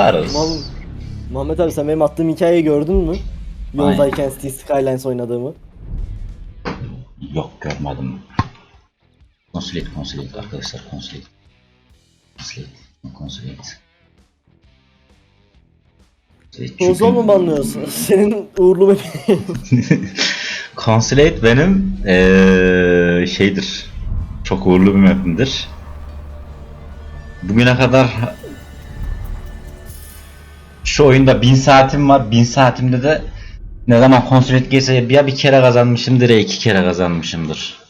Atarız. Mal- Muhammed abi sen benim attığım hikayeyi gördün mü? Yoldayken City Skylines oynadığımı. Yok görmedim. Consulate, consulate arkadaşlar consulate. Consulate, consulate. Consulate Konsol mu banlıyorsun? Senin uğurlu bebeğin. Consulate benim eee, şeydir. Çok uğurlu bir map'imdir. Bugüne kadar şu oyunda 1000 saatim var. 1000 saatimde de ne zaman Consulate gelse ya bir kere kazanmışımdır ya iki kere kazanmışımdır.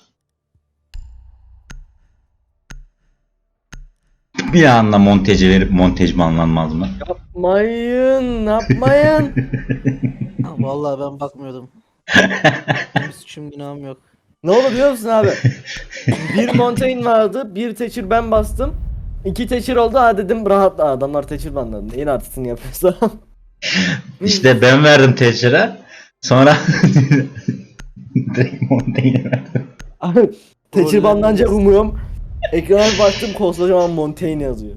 Bir anda montajı verip montaj banlanmaz mı? yapmayın, yapmayın. Ha, Vallahi ben bakmıyordum. Benim suçum günahım yok. ne oldu biliyor musun abi? bir Montaigne vardı, bir teçhir ben bastım. İki teçhir oldu ha dedim rahat adamlar teçhir banladı. Neyin artistini yapıyorsa. İşte ben verdim Thatcher'a. Sonra direkt Montaigne'e verdim. Abi teçhir banlanacak umuyorum. Ekrana baktım koskocaman Montaigne yazıyor.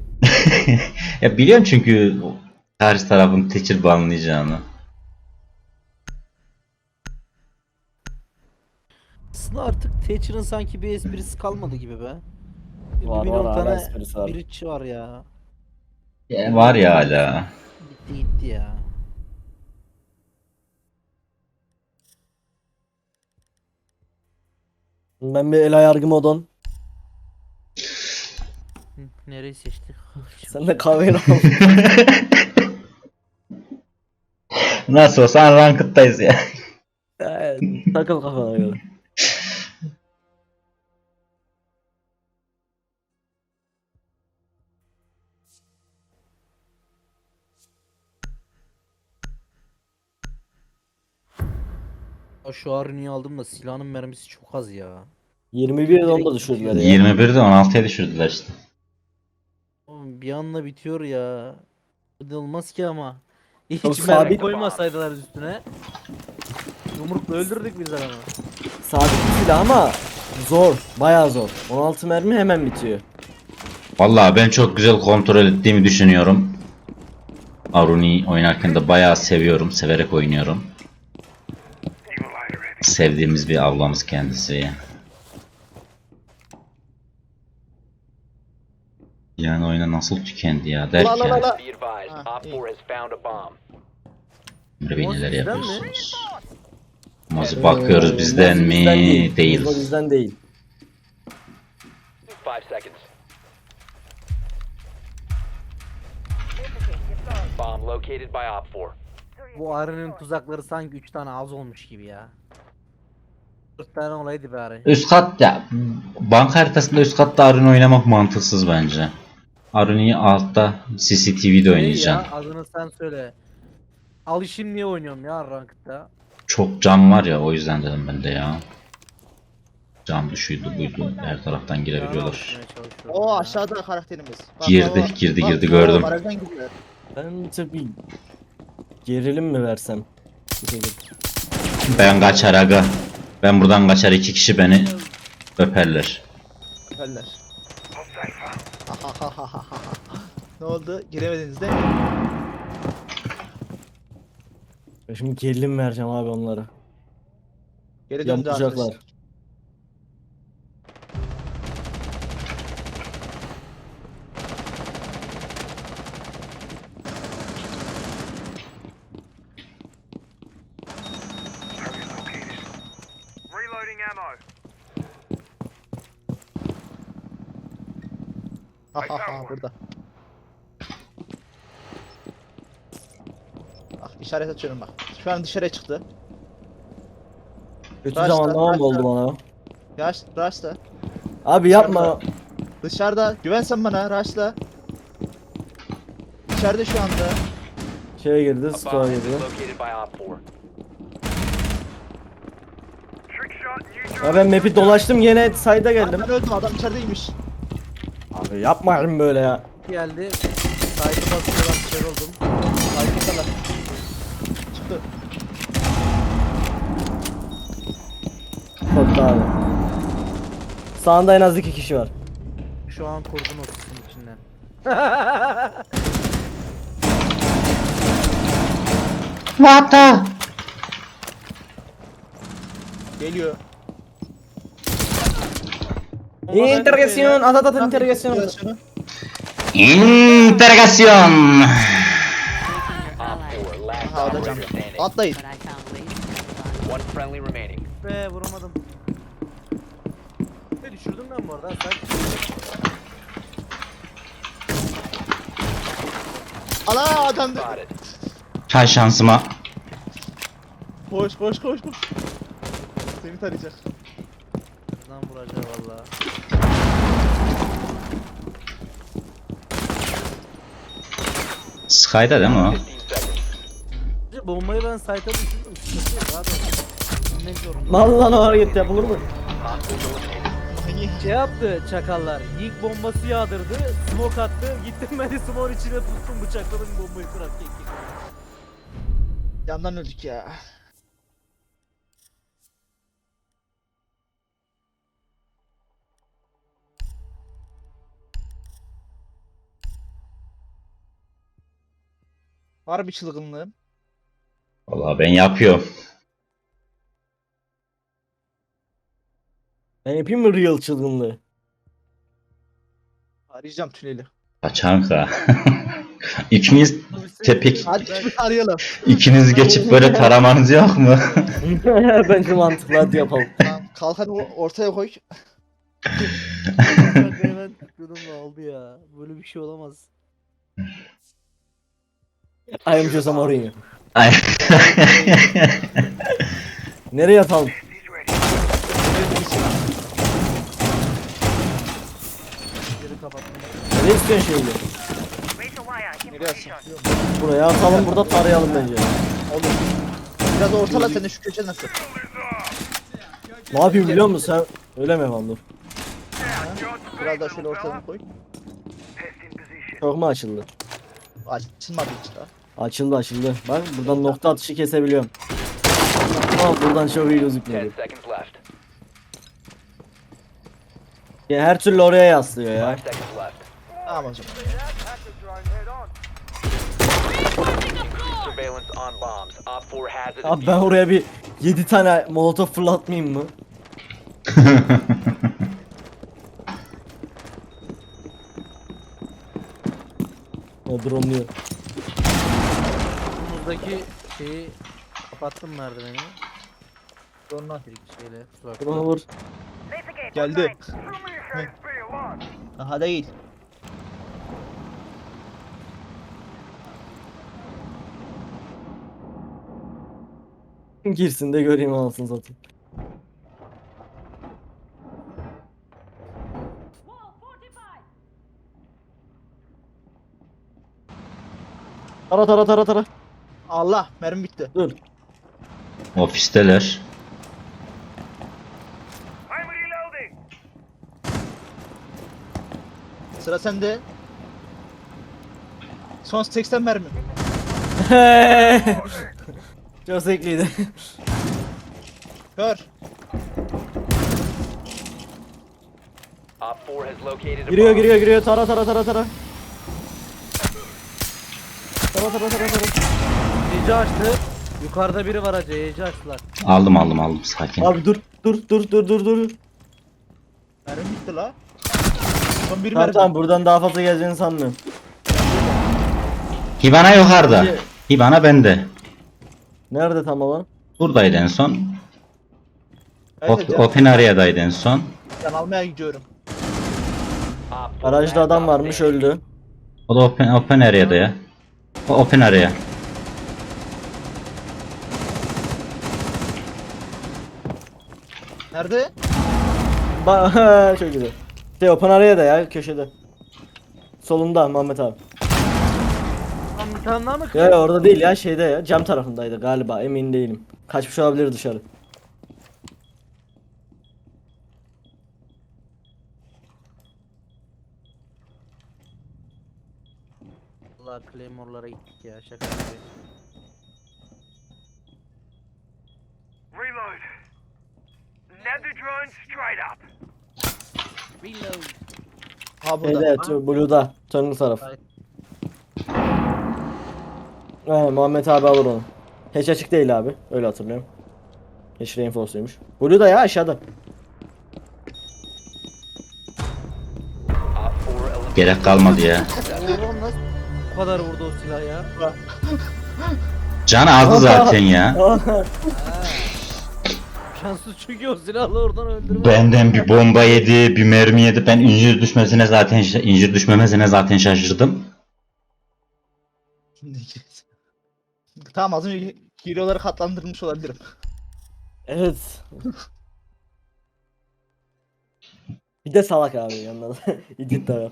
ya biliyorum çünkü karşı tarafın Thatcher banlayacağını. Aslında artık Thatcher'ın sanki bir esprisi kalmadı gibi be. Bir Var, milyon var, hala tane esprisi var. bridge var ya. Ya var ya hala. Gitti gitti ya. Ben bir el yargı modon. Hı, Nereyi seçtik? Sen de kahveni al. Nasıl olsa ranked'dayız ya. Takıl kafana göre. Şu Aruni'yi aldım da silahın mermisi çok az ya. 21'de onu da düşürdüler ya. 21'de 16'ya düşürdüler işte. Oğlum bir anda bitiyor ya. Olmaz ki ama. Hiç Çok mermi sabit- koymasaydılar üstüne. Yumrukla öldürdük biz adamı. Sabit bir silah ama zor. Bayağı zor. 16 mermi hemen bitiyor. Vallahi ben çok güzel kontrol ettiğimi düşünüyorum. Aruni oynarken de bayağı seviyorum. Severek oynuyorum. Sevdiğimiz bir ablamız kendisi. Yani oyuna nasıl tükendi ya derken. Be advised, Ah, Op iyi. 4 has found a bomb. Emre Bey neler bizden mi? yapıyorsunuz? Mozu bakıyoruz Ee, bizden mi? bizden Değil. değil. Bizden değil. 5 seconds. Bomb located by Op 4. Bu Aruni'nin tuzakları sanki 3 tane az olmuş gibi ya. 4 tane olaydı bari. Üst kat ya banka haritasında üst katta Aruni oynamak mantıksız bence. Aruni'yi altta CCTV'de Şey oynayacaksın. ya, adını sen söyle. Alışım niye oynuyorum ya Ranked'da? Çok cam var ya o yüzden dedim ben de ya. Cam şuydu buydu her taraftan girebiliyorlar. O aşağıda karakterimiz. Bak, Girdi, bak, bak. girdi, Bak, girdi, o gördüm. Barajdan. Ben tabii gerilim mi versem? Ben kaçar aga. Ben buradan kaçar iki kişi beni öperler. Öperler. ne oldu? Giremediniz değil mi? Ben şimdi gerilim vereceğim abi onlara. Geri döndü Yapacaklar. arkadaşlar. Ha ha ha burada. Bak işaret açıyorum bak. Şu an dışarıya çıktı. Kötü Başla, zamanlama mı başla. oldu bana? Yaş, Rush'la. Abi yapma. Dışarıda. Güven sen bana. Rush'la. İçeride şu anda. Şeye girdi, A girdi. is located by Op 4. Trick shot, new Ya ben map'i dolaştım gene sayda geldim. Ben öldüm adam içerideymiş. Yapmayın böyle ya. Geldi. Saygı basıyorlar kör oldum. Arkadaşlar. Çıktı. Korktu abi. Sağında en az iki kişi var. Şu an kurdum o sisin içinden. What the? Geliyor. Interrogasyon. At at at. Interrogasyonu. Interrogasyon. Op 4, last Aha o da operator can. standing. Atlayın. But I found ways to get by. One friendly remaining. Be vuramadım. Ne düşürdüm ben bu arada sen. Ala adam. Spotted. Çay şansıma. Koş koş koş koş. Seni tarayacak. Lan vuracak valla. Sky'da değil mi o? 15 seconds. Bombayı ben site'a düşürdüm. Sıkıntı yok abi. Bilmek zorunda. O hareket yapılır mı? Şey yaptı çakallar. İlk bombası yağdırdı. Smoke attı. Gittim ben de smoke içine tuttum bıçakladım bombayı kırak kek kek. Yandan öldük ya. Var bir çılgınlığım. Vallahi ben yapıyorum. Ben yapayım mı real çılgınlığı? Arayacağım tüneli. Kaçanka. İkiniz tepek, Hadi bir arayalım. ikiniz geçip böyle taramanız yok mu? Bence mantıklı hadi yapalım. Tamam, Kalkanı o- ortaya koy. Kanka hemen tıkladım oldu ya. Böyle bir şey olamaz. I am Jose Mourinho. Ay. Nereye yapalım? Geri kapattım. Ne istiyorsun? Nereye atsın? Buraya atalım burada tarayalım bence. Olur. Biraz ortala sen de şu köşe nasıl? Ne yapayım biliyor musun sen? Öyle mi dur. Biraz daha şöyle ortadan koy. Çok mu açıldı? Açılmadı hiç daha. Açıldı açıldı. Bak buradan nokta atışı kesebiliyorum. Ama buradan çok iyi 10 gözükmüyor. seconds left. Ya her türlü oraya yaslıyor ya. 5 seconds left. Tamam hocam. Surveillance on bombs. Op 4 has it. Abi ben oraya bir 7 tane molotof fırlatmayayım mı? O dronluyor. Önümüzdeki şeyi kapattım merdiveni. Sonra Bir iki şeyle. Bak. Drone vur. geldi. Aha değil. Girsin de göreyim anasını satayım. Tara tara tara tara. Allah mermi bitti. Dur. Ofisteler. I'm reloading. Sıra sende. Son 80 mermi. Çok zevkliydi. Kör. Op 4 has located a giriyor giriyor giriyor tara tara tara tara. Tara tara tara tara. Ece açtı. Yukarıda biri var acı. Ece açtılar. Aldım aldım aldım sakin. Abi dur dur dur dur dur dur. Mermi bitti la. Son bir Tamam mermi. tamam buradan daha fazla geleceğini sanmıyorum. Hibana yukarıda. Bence- Hibana bende. Nerede tam olan? Buradaydı en son. Evet, Op- can, open area'daydı en son. can almaya gidiyorum. Op 4 Garajda adam varmış öldü. O da open, open area'da ya. O open area. Nerede? Ba çok güzel. Şey open araya da ya köşede. Solunda Muhammed abi. Lan bir tane daha mı Ya ya, orada değil ya şeyde ya cam tarafındaydı galiba emin değilim. Kaçmış olabilir dışarı. Allah Claymore'lara gittik ya şaka gibi. Reload. Nab the drone straight up. Reload. Ha burada. Tu- Blue'da Tunnel taraf. Hayır. He, Muhammed abi alır onu. Hiç açık değil abi. Öyle hatırlıyorum. Hiç reinforce'uymuş. Blue da ya aşağıda. Op 4 eliminated. Gerek kalmadı ya. Oğlum nasıl bu kadar vurdu o silah ya? Can aldı zaten ya. Şanssız çünkü o silahla oradan öldürme. Benden bir bomba yedi, bir mermi yedi. Ben incir düşmesine zaten incir düşmemesine zaten şaşırdım. tamam az önce hero'ları katlandırmış olabilirim. Evet. bir de salak abi yanında da. İdit de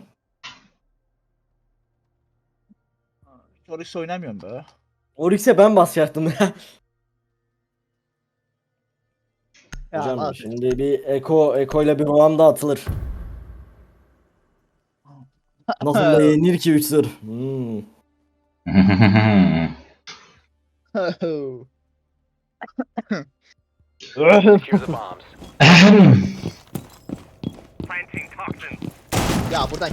Oryx oynamıyorum be. Oryx'e ben basacaktım ya. Ya Hocam abi. şimdi bir Eko Eko ile bir roam da atılır. Nasıl da yenir ki 3 0 hmm. Secure the bombs. Planting toxin. Ya buradan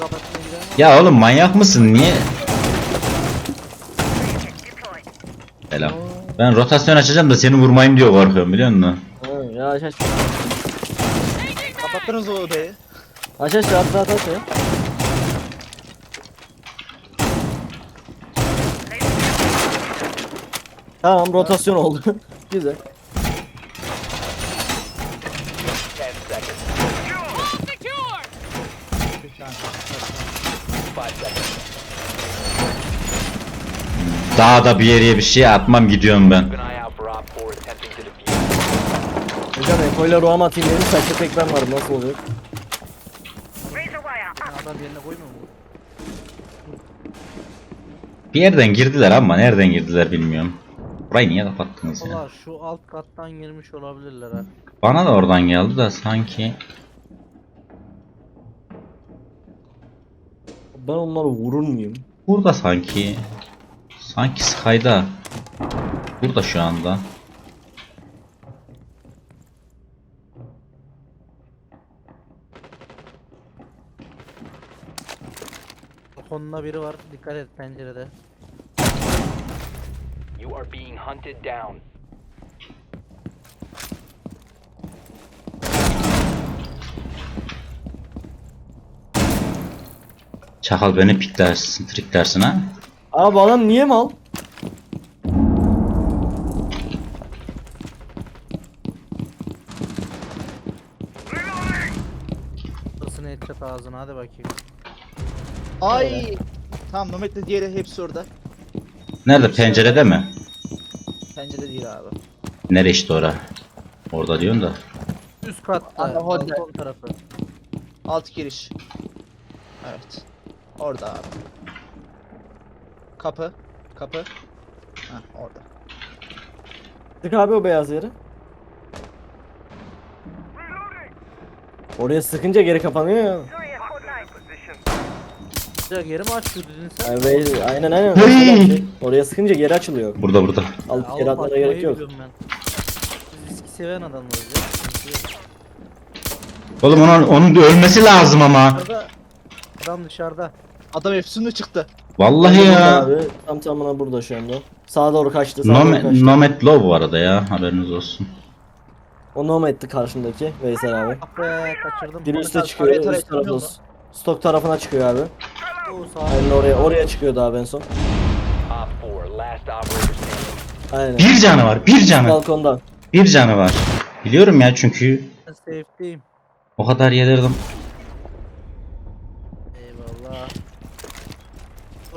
kapatmaya gidelim. ya oğlum manyak mısın? Niye? Selam. Ben rotasyon açacağım da seni vurmayayım diyor korkuyorum biliyor musun? Ha, ya aç aç. Kapattınız o odayı. Aç aç rahat rahat aç ya. Tamam rotasyon oldu. Güzel. 10 seconds. 5 seconds. Daha da bir yere bir şey atmam gidiyorum ben. Keep an eye out for Op 4 attempting to defuse. Hocam Eko ile roam atayım dedim saçta tek ben varım nasıl adam yerine koymuyor mu? Bir yerden girdiler ama nereden girdiler bilmiyorum. Burayı niye kapattınız ya? Valla şu alt kattan girmiş olabilirler ha. Bana da oradan geldi de sanki. Ben onları vurur muyum? Burada sanki. Sanki Sky'da. Burada şu anda. Konuna biri var. Dikkat et pencerede. You are being hunted down. Çakal beni piklersin, triklersin ha. Abi adam niye mal? Isını etçat ağzına hadi bakayım. Ay. Tamam Mehmet'le diğeri hepsi orada. Nerede? Pencerede mi? Pencere değil abi. Nere işte ora? Orada diyorsun da. Üst katta. Ana, balkon tarafı. Alt giriş. Evet. Orada abi. Kapı. Kapı. Heh orada. Tık abi o beyaz yeri. Oraya sıkınca geri kapanıyor ya. Ya geri mi açtı dedin sen? Be- aynen aynen. Hey! Oraya sıkınca geri açılıyor. Burada burada. Alıp geri atmana gerek yok. Biz riski seven adamlarız ya. sıkıntı yok. Oğlum onun, onun ölmesi lazım ama. Dışarıda. Adam dışarıda. Adam efsunlu çıktı. Vallahi ya. Abi, tam tamına burada şu anda. Sağa doğru kaçtı. Sağa doğru Nomad, kaçtı. Nomad Low bu arada ya. Haberiniz olsun. O Nomad'ti karşındaki Veysel abi. Ah be kaçırdım. Biri üste çıkıyor, üst tarafı stok tarafına çıkıyor abi. Aynen oraya oraya çıkıyordu abi en son. Op 4, last operator standing. Aynen. Bir canı var. Bir canı. Balkondan. Bir canı var. Biliyorum ya çünkü safe'deyim. o kadar yedirdim.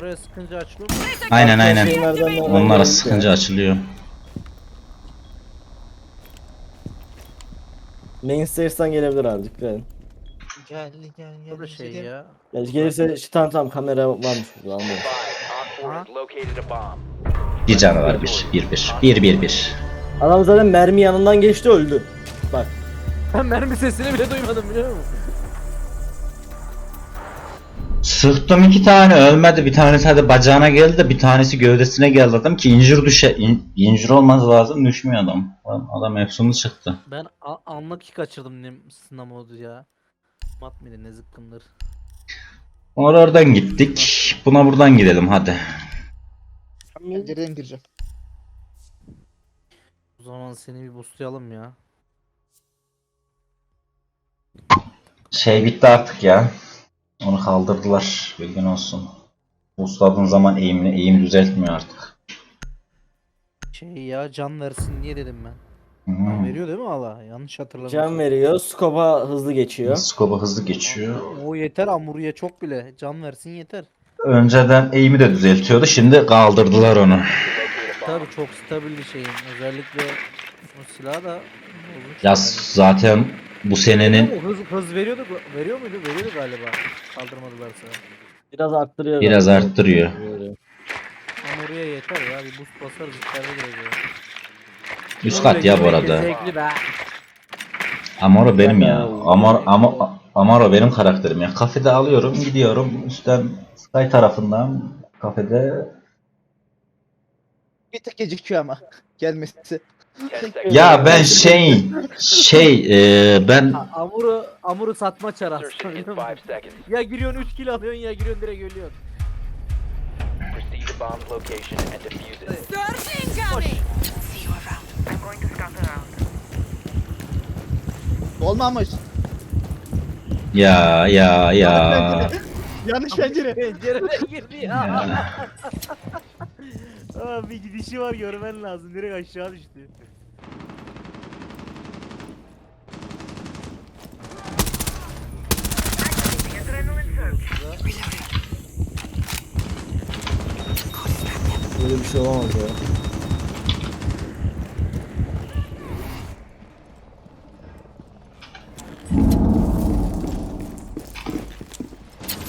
Oraya sıkınca açılıyor mu? Aynen aynen. Onlara sıkınca açılıyor. Main stairs'tan gelebilir abi dikkat edin. Gel gel gel. Bu da şey ya. Yani gelirse şu tamam tamam kamera varmış burada anlıyorum. 5, Op 4 has located a bomb. Bir canı var bir. Bir bir. Bir bir bir. Adam zaten mermi yanından geçti öldü. Bak. Ben mermi sesini bile duymadım biliyor musun? Sıktım iki tane ölmedi. Bir tanesi hadi bacağına geldi de bir tanesi gövdesine geldi adam ki incir düşe in, incir olması lazım düşmüyor adam. Adam, adam efsunlu çıktı. Ben a- anlık ki kaçırdım nim sınav modu ya. Mat mıydı ne zıkkımdır. Or- Oradan gittik. Buna buradan gidelim hadi. Pencereden gireceğim. O zaman seni bir boostlayalım ya. Şey bitti artık ya. Onu kaldırdılar. Bilgin olsun. Boostladığın zaman eğimini eğim düzeltmiyor artık. Şey ya can versin diye dedim ben. Hmm. Veriyor değil mi valla? Yanlış hatırlamıyorum. Can veriyor. Scope'a hızlı geçiyor. Skopa hızlı geçiyor. O yeter Amuru'ya çok bile. Can versin yeter. Önceden eğimi de düzeltiyordu. Şimdi kaldırdılar onu. Tabi çok stabil bir şeyin. Özellikle o silah da bozmuş. Ya zaten bu senenin hız, hız veriyordu, veriyor muydu? Veriyordu galiba. Kaldırmadılarsa. Biraz arttırıyor. biraz galiba. arttırıyor. Amuru'ya yeter ya. Bir boost basarız içeride direkt. Üst kat ya bu arada. Zevkli be. Amaro benim ya. Amaro, Ama- Amaro benim karakterim ya. Kafede alıyorum, gidiyorum. Üstten Sky tarafından kafede Bir tık gecikiyor ama gelmesi. 10 seconds. Ya ben şey şey e, ben Ha, Amuru, Amuru satma çarası. Insertion in 5 seconds. ya giriyorsun 3 kill alıyorsun ya giriyorsun direkt ölüyorsun. I'm going to scout around. Olmamış. ya ya ya Yanlış pencere. Pencereden girdi ya. Aa, bir gidişi var görmen lazım. Direkt aşağı düştü. Böyle bir şey olamaz ya.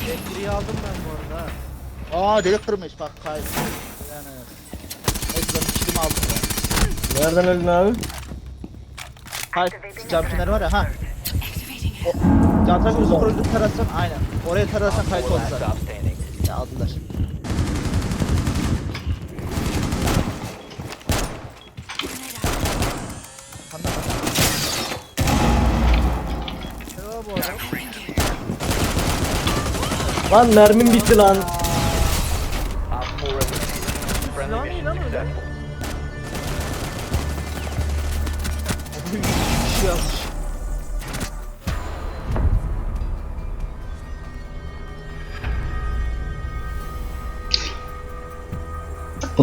Elektriği aldım ben bu arada. Aa delik kırmış bak kay. Yani. Neyse ben bir kilimi aldım ya. Nereden öldün abi? Kay cam kenarı var ya ha. O, Can takımı sokurucu tararsan aynen. Oraya tararsan kayıt oldu zaten. Ya aldılar. Lan mermim bitti lan.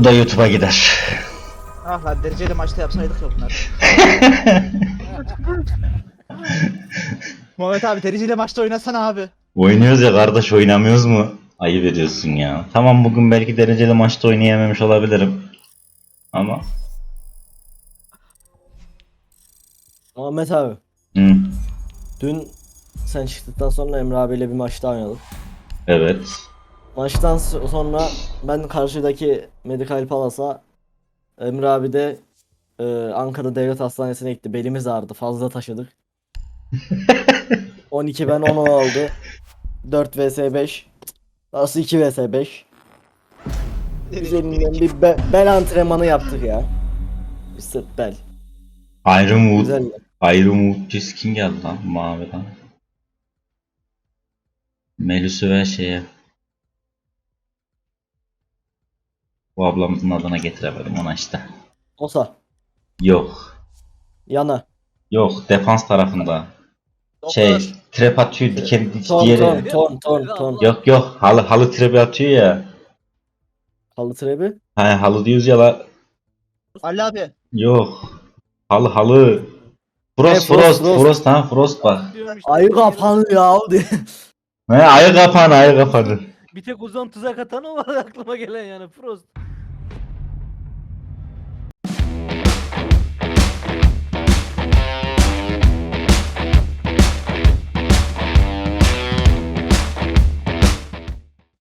Da YouTube'a gider. Ah lan dereceli maçta yapsaydık ya bunlar. Muhammed abi dereceli maçta oynasana abi. Oynuyoruz ya kardeş oynamıyoruz mu? Ayıp ediyorsun ya. Tamam bugün belki dereceli maçta oynayamamış olabilirim. Ama Muhammed abi. hı, Dün sen çıktıktan sonra Emre abiyle bir maç daha oynadık. evet. Maçtan so- sonra ben karşıdaki Medical Palace'a Emre abi de e, Ankara Devlet Hastanesi'ne gitti. Belimiz ağrıdı. Fazla taşıdık. 12 ben 10 o oldu. 4 vs 5. Nasıl 2 vs 5? Üzerinden bir be- bel antrenmanı yaptık ya. Bir sırt bel. Iron Wood. Güzel. Iron Wood kim geldi lan maviden? Melis'u ve şeye. Bu ablamızın adına getiremedim ona işte. Osa. Yok. Yana. Yok defans tarafında. Doktor. Şey trap atıyor diken Ton diğeri. ton ton ton ton. Yok yok halı halı trap atıyor ya. Halı trebi. Ha halı diyoruz ya la. Ali abi. Yok. Halı halı. Frost He, Frost, Frost Frost. Frost ha Frost bak. Ayı kapandı ya. He ayı kapanı ayı kapanı. Bir tek uzun tuzak atan o var aklıma gelen yani Frost.